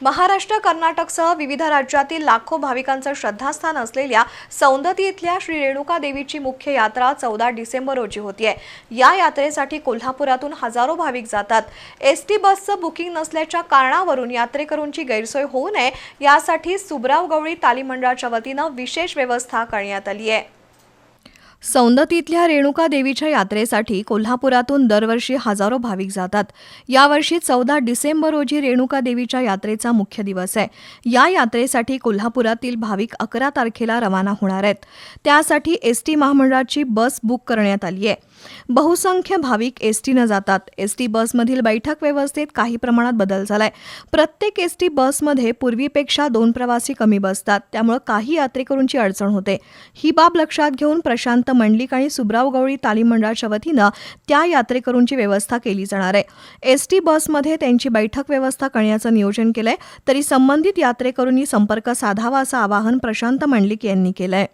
महाराष्ट्र कर्नाटकसह विविध राज्यातील लाखो भाविकांचं श्रद्धास्थान असलेल्या सौंदती इथल्या श्री रेणुका देवीची मुख्य यात्रा चौदा डिसेंबर रोजी होतीये. या यात्रेसाठी कोल्हापुरातून हजारो भाविक जातात. एस टी बसचं बुकिंग नसल्याच्या कारणावरून यात्रेकरूंची गैरसोय होऊ नये यासाठी सुबराव गवळी तालीम मंडळाच्या वतीनं विशेष व्यवस्था करण्यात आली आहे सौंदतीतल्या रेणुका देवीच्या यात्रेसाठी कोल्हापुरातून दरवर्षी हजारो भाविक जातात. यावर्षी चौदा डिसेंबर रोजी रेणुका देवीच्या यात्रेचा मुख्य दिवस आहे. या यात्रेसाठी कोल्हापुरातील भाविक अकरा तारखेला रवाना होणार आहेत. त्यासाठी एस टी महामंडळाची बस बुक करण्यात आली आहे. बहुसंख्य भाविक एसटीनं जातात. एस टी बसमधील बैठक व्यवस्थेत काही प्रमाणात बदल झालाय. प्रत्येक एस टी बसमध्ये पूर्वीपेक्षा दोन प्रवासी कमी बसतात. त्यामुळे काही यात्रेकरूंची अडचण होते. ही बाब लक्षात घेऊन प्रशांत मंडलिक आणि सुब्राव गवळी तालीम मंडळाच्या वतीनं त्या यात्रेकरूंची व्यवस्था केली जाणार आहे. एसटी बसमध्ये त्यांची बैठक व्यवस्था करण्याचं नियोजन केलंय तरी संबंधित यात्रेकरूंनी संपर्क साधावा असं आवाहन प्रशांत मंडलिक यांनी केलंय.